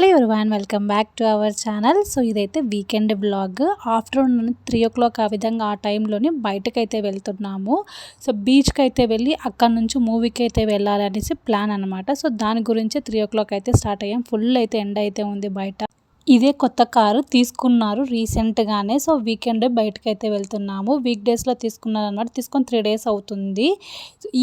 Hello everyone welcome back to our channel. So ఇదైతే weekend blog. Afternoon three o'clock ఆ విధంగా ఆ టైంలోనే బయటకైతే వెళ్తున్నాము. సో బీచ్కి అయితే వెళ్ళి అక్కడ నుంచి మూవీకి అయితే వెళ్ళాలనేసి ప్లాన్ అనమాట సో దాని గురించి త్రీ ఓ క్లాక్ అయితే స్టార్ట్ అయ్యాం. ఫుల్ అయితే ఎండ అయితే ఉంది బయట. ఇదే కొత్త కారు తీసుకున్నారు రీసెంట్గానే. సో వీకెండ్ బయటకు అయితే వెళ్తున్నాము. వీక్ డేస్లో తీసుకున్నారు అనమాట తీసుకొని త్రీ డేస్ అవుతుంది.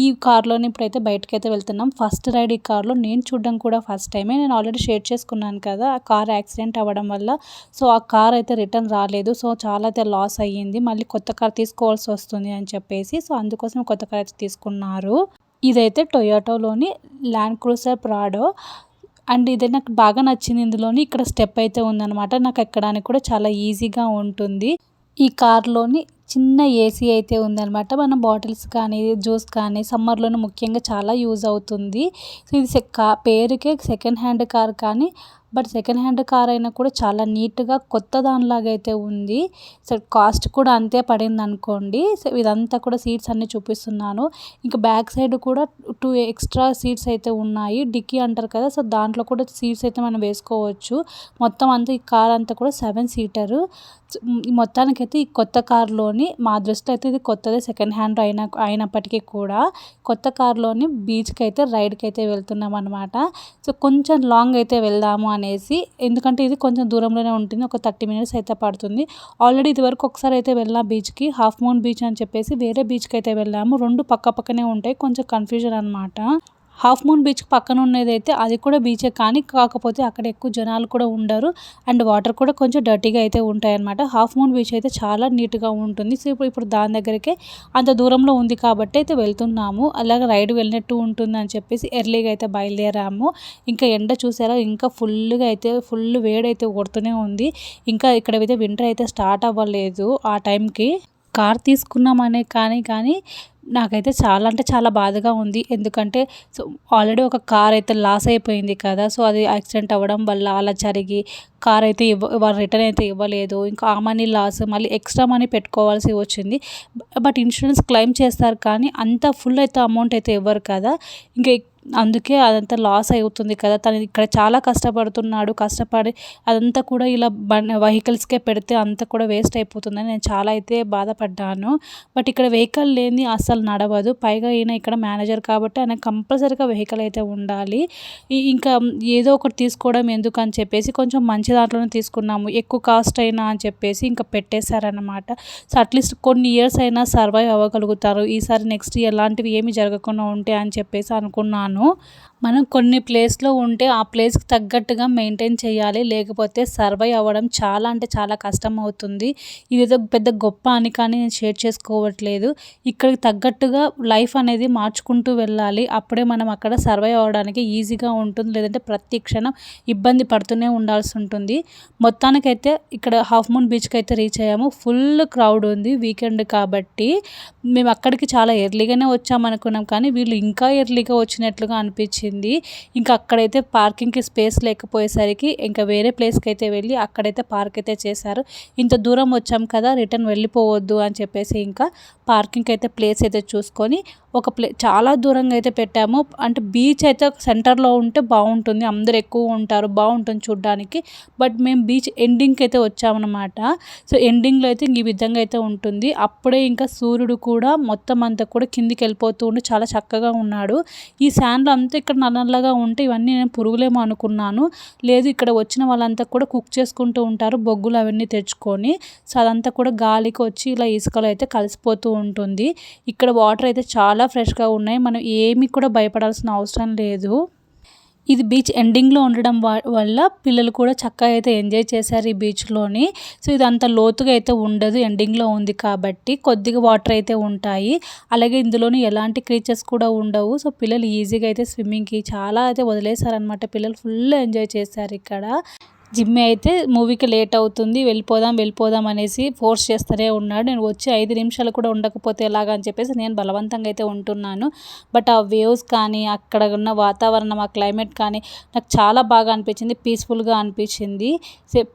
ఈ కార్లోనే ఇప్పుడైతే బయటకు అయితే వెళ్తున్నాం. ఫస్ట్ రైడ్ ఈ కార్లో. నేను చూడడం కూడా ఫస్ట్ టైమే. నేను ఆల్రెడీ షేర్ చేసుకున్నాను కదా ఆ కార్ యాక్సిడెంట్ అవ్వడం వల్ల. సో ఆ కార్ అయితే రిటర్న్ రాలేదు. సో చాలా అయితే లాస్ అయ్యింది. మళ్ళీ కొత్త కార్ తీసుకోవాల్సి వస్తుంది అని చెప్పేసి. సో అందుకోసం కొత్త కార్ అయితే తీసుకున్నారు. ఇదైతే టొయోటోలోని ల్యాండ్ క్రూసర్ ప్రాడో అండ్ ఇది నాకు బాగా నచ్చింది ఇందులోని. ఇక్కడ స్టెప్ అయితే ఉందన్నమాట. నాకు ఎక్కడానికి కూడా చాలా ఈజీగా ఉంటుంది. ఈ కార్లోని చిన్న ఏసీ అయితే ఉందన్నమాట. మన బాటిల్స్ కానీ జ్యూస్ కానీ సమ్మర్లోనే ముఖ్యంగా చాలా యూజ్ అవుతుంది. సో ఇది పేరుకే సెకండ్ హ్యాండ్ కార్ కానీ బట్ సెకండ్ హ్యాండ్ కార్ అయినా కూడా చాలా నీట్గా కొత్త దానిలాగా అయితే ఉంది. సో కాస్ట్ కూడా అంతే పడింది అనుకోండి సో ఇదంతా కూడా సీట్స్ అన్నీ చూపిస్తున్నాను. ఇంకా బ్యాక్ సైడ్ కూడా టూ ఎక్స్ట్రా సీట్స్ అయితే ఉన్నాయి. డిక్కీ అంటారు కదా సో దాంట్లో కూడా సీట్స్ అయితే మనం వేసుకోవచ్చు. మొత్తం అంతా ఈ కార్ అంతా కూడా సెవెన్ సీటరు. మొత్తానికైతే ఈ కొత్త కార్లోని మా దృష్టిలో అయితే ఇది కొత్తదే సెకండ్ హ్యాండ్ అయిన అయినప్పటికీ కూడా కొత్త కార్లోని బీచ్కి అయితే రైడ్కి అయితే వెళ్తున్నాం అనమాట సో కొంచెం లాంగ్ అయితే వెళ్దాము అనేసి ఎందుకంటే ఇది కొంచెం దూరంలోనే ఉంటుంది ఒక థర్టీ మినిట్స్ అయితే పడుతుంది. ఆల్రెడీ ఇది వరకు ఒకసారి అయితే వెళ్ళాం బీచ్కి హాఫ్ మూన్ బీచ్ అని చెప్పేసి వేరే బీచ్కి అయితే వెళ్ళాము. రెండు పక్క పక్కనే ఉంటాయి కొంచెం కన్ఫ్యూజన్ అనమాట హాఫ్ మూన్ బీచ్ పక్కన ఉన్నది అయితే అది కూడా బీచే కానీ కాకపోతే అక్కడ ఎక్కువ జనాలు కూడా ఉండరు. అండ్ వాటర్ కూడా కొంచెం డర్టీగా అయితే ఉంటాయన్నమాట. హాఫ్ మూన్ బీచ్ అయితే చాలా నీట్గా ఉంటుంది. సో ఇప్పుడు ఇప్పుడు దాని దగ్గరికే అంత దూరంలో ఉంది కాబట్టి అయితే వెళ్తున్నాము. అలాగే రైడ్ వెళ్ళినట్టు ఉంటుంది అని చెప్పేసి ఎర్లీగా అయితే బయలుదేరాము. ఇంకా ఎండ చూసారా? ఇంకా ఫుల్గా అయితే ఫుల్ వేడైతే కొడుతూనే ఉంది. ఇంకా ఇక్కడ అయితే వింటర్ అయితే స్టార్ట్ అవ్వలేదు ఆ టైంకి. కార్ తీసుకున్నామనే కానీ కానీ నాకైతే చాలా అంటే చాలా బాధగా ఉంది. ఎందుకంటే సో ఆల్రెడీ ఒక కార్ అయితే లాస్ అయిపోయింది కదా సో అది యాక్సిడెంట్ అవ్వడం వల్ల అలా జరిగి కార్ అయితే ఇవ్వ రిటర్న్ అయితే ఇవ్వలేదు. ఇంకా ఆ మనీ లాస్ మళ్ళీ ఎక్స్ట్రా మనీ పెట్టుకోవాల్సి వచ్చింది. బట్ ఇన్సూరెన్స్ క్లెయిమ్ చేస్తారు కానీ అంత ఫుల్ అయితే అమౌంట్ అయితే ఇవ్వరు కదా. ఇంకా అందుకే అదంతా లాస్ అవుతుంది కదా. తను ఇక్కడ చాలా కష్టపడుతున్నాడు కష్టపడి అదంతా కూడా ఇలా బ వెహికల్స్కే పెడితే అంతా కూడా వేస్ట్ అయిపోతుందని నేను చాలా అయితే బాధపడ్డాను. బట్ ఇక్కడ వెహికల్ లేని అస్సలు నడవదు. పైగా ఈయన ఇక్కడ మేనేజర్ కాబట్టి ఆయన కంపల్సరీగా వెహికల్ అయితే ఉండాలి. ఇంకా ఏదో ఒకటి తీసుకోవడం ఎందుకు అని చెప్పేసి కొంచెం మంచి దాంట్లోనే తీసుకున్నాము. ఎక్కువ కాస్ట్ అయినా అని చెప్పేసి ఇంకా పెట్టేశారనమాట సో అట్లీస్ట్ కొన్ని ఇయర్స్ అయినా సర్వైవ్ అవ్వగలుగుతారు. ఈసారి నెక్స్ట్ ఎలాంటివి ఏమి జరగకుండా ఉంటాయి అని చెప్పేసి అనుకున్నాను. మనం కొన్ని ప్లేస్లో ఉంటే ఆ ప్లేస్కి తగ్గట్టుగా మెయింటైన్ చేయాలి. లేకపోతే సర్వై అవ్వడం చాలా అంటే చాలా కష్టం అవుతుంది. ఇదేదో పెద్ద గొప్ప అని కానీ నేను షేర్ చేసుకోవట్లేదు. ఇక్కడికి తగ్గట్టుగా లైఫ్ అనేది మార్చుకుంటూ వెళ్ళాలి. అప్పుడే మనం అక్కడ సర్వై అవ్వడానికి ఈజీగా ఉంటుంది. లేదంటే ప్రతి క్షణం ఇబ్బంది పడుతూనే ఉండాల్సి ఉంటుంది. మొత్తానికైతే ఇక్కడ హాఫ్ మూన్ బీచ్కి అయితే రీచ్ అయ్యాము. ఫుల్ క్రౌడ్ ఉంది వీకెండ్ కాబట్టి. మేము అక్కడికి చాలా ఎర్లీగానే వచ్చామనుకున్నాం. కానీ వీళ్ళు ఇంకా ఎర్లీగా వచ్చినట్లుగా అనిపించింది. ఇంకా అక్కడైతే పార్కింగ్కి స్పేస్ లేకపోయేసరికి ఇంకా వేరే ప్లేస్కి అయితే వెళ్ళి అక్కడైతే పార్క్ అయితే చేశారు. ఇంత దూరం వచ్చాం కదా రిటర్న్ వెళ్ళిపోవద్దు అని చెప్పేసి ఇంకా పార్కింగ్కి అయితే ప్లేస్ అయితే చూసుకొని ఒక ప్లే చాలా దూరంగా అయితే పెట్టాము. అంటే బీచ్ అయితే సెంటర్లో ఉంటే బాగుంటుంది. అందరు ఎక్కువ ఉంటారు బాగుంటుంది చూడ్డానికి. బట్ మేము బీచ్ ఎండింగ్కి అయితే వచ్చామన్నమాట. సో ఎండింగ్లో అయితే ఈ విధంగా అయితే ఉంటుంది. అప్పుడే ఇంకా సూర్యుడు కూడా మొత్తం అంతా కూడా కిందికి వెళ్ళిపోతూ ఉండి చాలా చక్కగా ఉన్నాడు. ఈ శాండ్లో అంతా ఇక్కడ నల్లగా ఉంటే ఇవన్నీ నేను పురుగులేమో అనుకున్నాను. లేదు ఇక్కడ వచ్చిన వాళ్ళంతా కూడా కుక్ చేసుకుంటూ ఉంటారు బొగ్గులు అవన్నీ తెచ్చుకొని. సో అదంతా కూడా గాలికి వచ్చి ఇలా ఇసుకలో అయితే కలిసిపోతూ ఉంటుంది. ఇక్కడ వాటర్ అయితే చాలా ఫ్రెష్గా ఉన్నాయి. మనం ఏమి కూడా భయపడాల్సిన అవసరం లేదు. ఇది బీచ్ ఎండింగ్లో ఉండడం వల్ల పిల్లలు కూడా చక్కగా అయితే ఎంజాయ్ చేశారు ఈ బీచ్లోని. సో ఇది అంత లోతుగా అయితే ఉండదు ఎండింగ్లో ఉంది కాబట్టి కొద్దిగా వాటర్ అయితే ఉంటాయి. అలాగే ఇందులోని ఎలాంటి క్రీచర్స్ కూడా ఉండవు. సో పిల్లలు ఈజీగా అయితే స్విమ్మింగ్కి చాలా అయితే వదిలేశారనమాట పిల్లలు ఫుల్ ఎంజాయ్ చేశారు ఇక్కడ. జిమ్మి అయితే మూవీకి లేట్ అవుతుంది వెళ్ళిపోదాం వెళ్ళిపోదాం అనేసి ఫోర్స్ చేస్తూనే ఉన్నాడు. నేను వచ్చి ఐదు నిమిషాలు కూడా ఉండకపోతే ఎలాగా అని చెప్పేసి నేను బలవంతంగా అయితే ఉంటున్నాను. బట్ ఆ వేవ్స్ కానీ అక్కడ ఉన్న వాతావరణం ఆ క్లైమేట్ కానీ నాకు చాలా బాగా అనిపించింది పీస్ఫుల్గా అనిపించింది.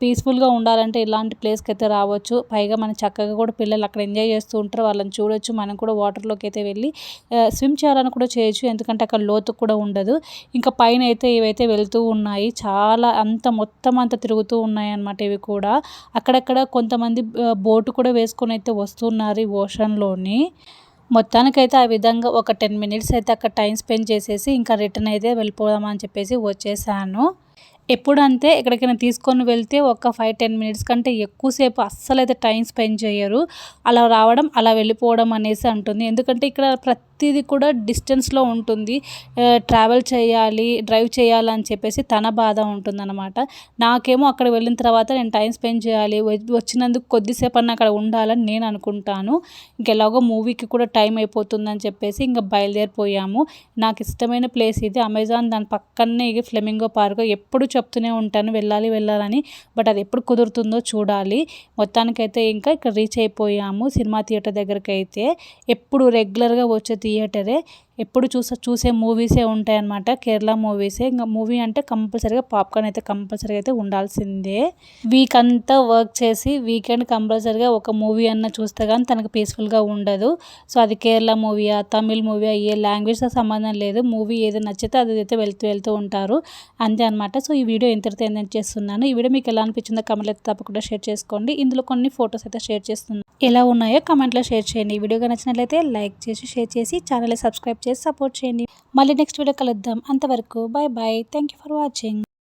పీస్ఫుల్గా ఉండాలంటే ఇలాంటి ప్లేస్కి అయితే రావచ్చు. పైగా మనం చక్కగా కూడా పిల్లలు అక్కడ ఎంజాయ్ చేస్తూ ఉంటారు. వాళ్ళని చూడొచ్చు. మనం కూడా వాటర్లోకి అయితే వెళ్ళి స్విమ్ చేయాలని కూడా చేయొచ్చు. ఎందుకంటే అక్కడ లోతు కూడా ఉండదు. ఇంకా పైన అయితే ఇవైతే వెళ్తూ ఉన్నాయి. చాలా అంత మొత్తం అంత తిరుగుతూ ఉన్నాయి అన్నమాట ఇవి కూడా. అక్కడక్కడ కొంతమంది బోటు కూడా వేసుకొని అయితే వస్తున్నారు ఈ ఓషన్లోని. మొత్తానికైతే ఆ విధంగా ఒక టెన్ మినిట్స్ అయితే అక్కడ టైం స్పెండ్ చేసేసి ఇంకా రిటర్న్ అయితే వెళ్ళిపోదామని చెప్పేసి వచ్చేసాను. ఎప్పుడంతే ఎక్కడికైనా తీసుకొని వెళ్తే ఒక ఫైవ్ టెన్ మినిట్స్ కంటే ఎక్కువసేపు అస్సలు అయితే టైం స్పెండ్ చేయరు. అలా రావడం అలా వెళ్ళిపోవడం అనేసి అంటుంది. ఎందుకంటే ఇక్కడ ప్రతిదీ కూడా డిస్టెన్స్లో ఉంటుంది. ట్రావెల్ చేయాలి డ్రైవ్ చేయాలి అని చెప్పేసి తన బాధ ఉంటుందన్నమాట. నాకేమో అక్కడ వెళ్ళిన తర్వాత నేను టైం స్పెండ్ చేయాలి వచ్చినందుకు కొద్దిసేపు అన్న అక్కడ ఉండాలని నేను అనుకుంటాను. ఇంకెలాగో మూవీకి కూడా టైం అయిపోతుందని చెప్పేసి ఇంకా బయలుదేరిపోయాము. నాకు ఇష్టమైన ప్లేస్ ఇది. అమెజాన్ దాని పక్కనే ఫ్లెమింగో పార్క్. ఎప్పుడు చెప్తూనే ఉంటాను వెళ్ళాలి వెళ్ళాలని. బట్ అది ఎప్పుడు కుదురుతుందో చూడాలి. మొత్తానికైతే ఇంకా ఇక్కడ రీచ్ అయిపోయాము సినిమా థియేటర్ దగ్గరికి అయితే ఎప్పుడు రెగ్యులర్గా వచ్చే థియేటరే. ఎప్పుడు చూసే చూసే మూవీసే ఉంటాయన్నమాట. కేరళ మూవీసే ఇంకా మూవీ అంటే కంపల్సరీగా పాప్కార్న్ అయితే కంపల్సరీగా అయితే ఉండాల్సిందే. వీక్ అంతా వర్క్ చేసి వీకెండ్ కంపల్సరీగా ఒక మూవీ అన్న చూస్తే కానీ తనకు పీస్ఫుల్గా ఉండదు. సో అది కేరళ మూవీయా తమిళ్ మూవీయా ఏ లాంగ్వేజ్తో సంబంధం లేదు. మూవీ ఏది నచ్చితే అది అయితే వెళ్తూ వెళ్తూ ఉంటారు. అంతే అనమాట సో ఈ వీడియో ఎంతటితో ఏంటంటే చేస్తున్నాను. ఈ వీడియో మీకు ఎలా అనిపించిందో కమెంట్ అయితే తప్పకుండా షేర్ చేసుకోండి. ఇందులో కొన్ని ఫొటోస్ అయితే షేర్ చేస్తున్నాను. ఎలా ఉన్నాయో కమెంట్లో షేర్ చేయండి. వీడియో నచ్చినట్లయితే లైక్ చేసి షేర్ చేసి ఛానల్ని సబ్స్క్రైబ్ చేసి సపోర్ట్ చేయండి. మళ్ళీ నెక్స్ట్ వీడియో కలుద్దాం. అంతవరకు bye bye thank you for watching.